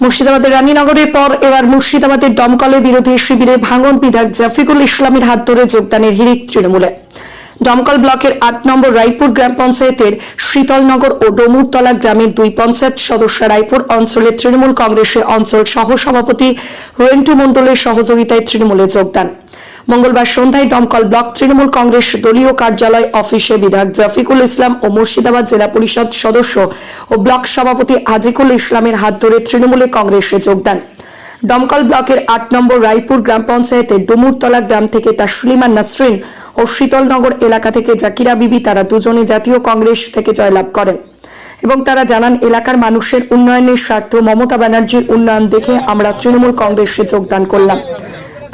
মুর্শিদাবাদের রানীনগরের পর এবার মুর্শিদাবাদের দমকলের বিরোধী শিবিরে ভাঙন বিধায়ক জাফিকুল ইসলামের হাত ধরে যোগদানের হিড়িক তৃণমূলে। দমকল ব্লকের আট নম্বর রায়পুর গ্রাম পঞ্চায়েতের শীতলনগর ও ডমুরতলা গ্রামের দুই পঞ্চায়েত সদস্য রায়পুর অঞ্চলের তৃণমূল কংগ্রেসের অঞ্চল সহ সভাপতি রোয়েন্টু মণ্ডলের সহযোগিতায় তৃণমূলে যোগদান। মঙ্গলবার সন্ধ্যায় দমকল ব্লক তৃণমূল কংগ্রেস দলীয় কার্যালয় অফিসে বিধায়ক জাফিকুল ইসলাম ও মুর্শিদাবাদ জেলা পরিষদ সদস্য ও ব্লক সভাপতি আজিকুল ইসলামের হাত ধরে তৃণমূলে কংগ্রেসে যোগদান দমকল ব্লকের আট নম্বর রায়পুর গ্রাম পঞ্চায়েতের ডুমুরতলা গ্রাম থেকে তাসলিমা নাসরিন ও শীতলনগর এলাকা থেকে জাকিরা বিবি তারা দুজনে জাতীয় কংগ্রেস থেকে জয়লাভ করেন এবং তারা জানান, এলাকার মানুষের উন্নয়নের স্বার্থ মমতা ব্যানার্জির উন্নয়ন দেখে আমরা তৃণমূল কংগ্রেসে যোগদান করলাম।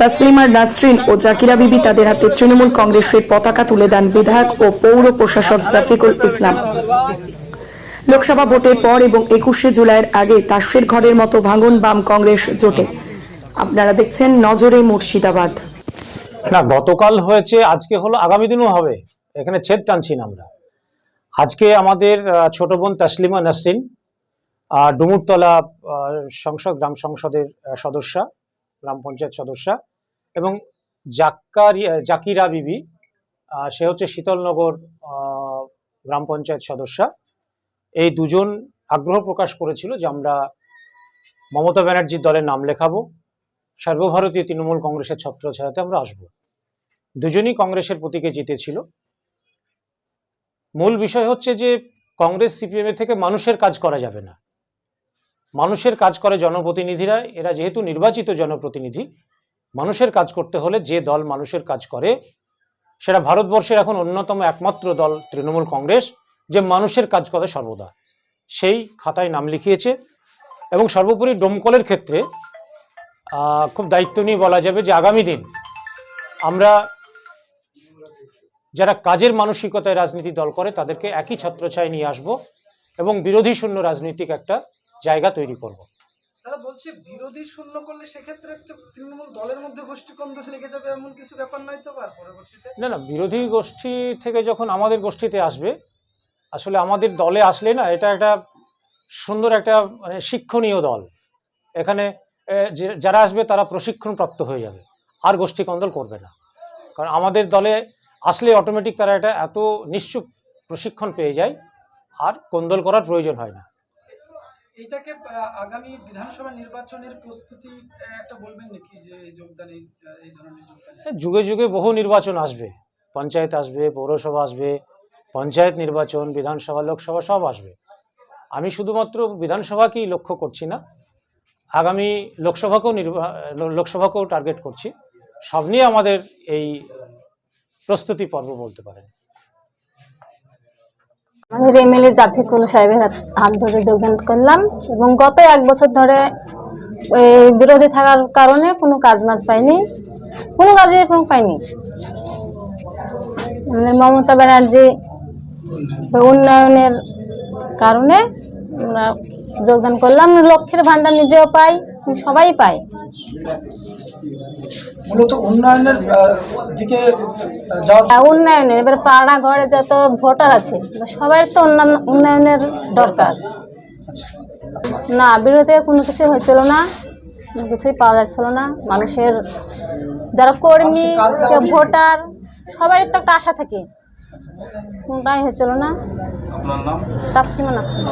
তাসলিমার নাসরিন ও জাকিরা বিবি তাদের হাতে তৃণমূল কংগ্রেসের পতাকা তুলে দেন বিধায়ক ও পৌর প্রশাসক জাফিকুল ইসলাম। লোকসভা ভোটের পর এবং একুশে জুলাইয়ের আগে তাসের ঘরের মতো ভাঙন বাম কংগ্রেস জোটে। আপনারা দেখছেন নজরে মুর্শিদাবাদ। না, গতকাল হয়েছে, আজকে হলো, আগামী দিনও হবে। এখানে ছেদ টানছি না আমরা। আজকে আমাদের ছোট বোন তাসলিমা নাসরিন ডুমুরতলা সংসদ, গ্রাম সংসদের সদস্যা, গ্রাম পঞ্চায়েত সদস্যা এবং জাক্কারি আহ, জাকিরা বিবি সে হচ্ছে শীতলনগর গ্রাম পঞ্চায়েত সদস্যা। এই দুজন আগ্রহ প্রকাশ করেছিল যে আমরা মমতা ব্যানার্জির দলের নাম লেখাবো। সর্বভারতীয় তৃণমূল কংগ্রেসের ছত্রছায়াতে আমরা আসব। দুজনই কংগ্রেসের প্রতীকে জিতেছিল। মূল বিষয় হচ্ছে যে কংগ্রেস সিপিএম থেকে মানুষের কাজ করা যাবে না। মানুষের কাজ করে জনপ্রতিনিধিরা এরা যেহেতু নির্বাচিত জনপ্রতিনিধি মানুষের কাজ করতে হলে যে দল মানুষের কাজ করে, সেটা ভারতবর্ষের এখন অন্যতম একমাত্র দল তৃণমূল কংগ্রেস, যে মানুষের কাজ করে সর্বদা। সেই খাতায় নাম লিখিয়েছে এবং সর্বোপরি ডোমকলের ক্ষেত্রে খুব দায়িত্ব নিয়ে বলা যাবে যে আগামী দিন আমরা যারা কাজের মানসিকতায় রাজনীতি দল করে, তাদেরকে একই ছত্রছায় নিয়ে আসব এবং বিরোধী শূন্য রাজনৈতিক একটা জায়গা তৈরি করব। দাদা, বলছি বিরোধী শূন্য করলে সেক্ষেত্রে তৃণমূল দলের মধ্যে গোষ্ঠীকন্দ লেগে যাবে এমন কিছু ব্যাপার নাই তো আর পরবর্তীতে? না না, বিরোধী গোষ্ঠী থেকে যখন আমাদের গোষ্ঠীতে আসবে, আসলে আমাদের দলে আসলে না, এটা একটা সুন্দর একটা মানে শিক্ষণীয় দল। এখানে যারা আসবে তারা প্রশিক্ষণপ্রাপ্ত হয়ে যাবে। আর গোষ্ঠী কন্দল করবে না। কারণ আমাদের দলে আসলে অটোমেটিক তারা এটা এত নিশ্চুপ প্রশিক্ষণ পেয়ে যায়, আর কোন্দল করার প্রয়োজন হয় না। এইটাকে আহ, আগামী বিধানসভা নির্বাচনের প্রস্তুতি একটা বলবেন নাকি যে যোগদান এই ধরনের যোগদান? যুগে যুগে বহু নির্বাচন আসবে। পঞ্চায়েত আসবে পৌরসভা আসবে পঞ্চায়েত নির্বাচন বিধানসভা লোকসভা সব আসবে। আমি শুধুমাত্র বিধানসভাকেই লক্ষ্য করছি না আগামী লোকসভাকেও নির্বা- লোকসভাকেও টার্গেট করছি। সব নিয়ে আমাদের এই প্রস্তুতি পর্ব বলতে পারেন। আমাদের এমএলএ জাফিকুল সাহেবের হাত- ধরে যোগদান করলাম এবং গত এক বছর ধরে বিরোধী থাকার কারণে কোনো কাজ মাজ পাইনি। কোনো কাজে কোনো পাইনি। আমাদের মমতা ব্যানার্জি উন্নয়নের কারণে আমরা যোগদান করলাম। লক্ষ্যের ভাণ্ডার নিজেও পাই। সবাই পায়। মূলত উন্নয়নের দিকে উন্নয়নের এবার পাড়া ঘরে যত ভোটার আছে সবাই তো উন্নয়ন উন্নয়নের দরকার। না বিরোধী কোনো কিছু হয়েছিল না কোনো কিছুই পাওয়া যাচ্ছিল না। মানুষের যারা কর্মী ভোটার সবাই তো একটা আশা থাকে। কোনটাই হয়েছিল না। তাসলিমা নাসরিন।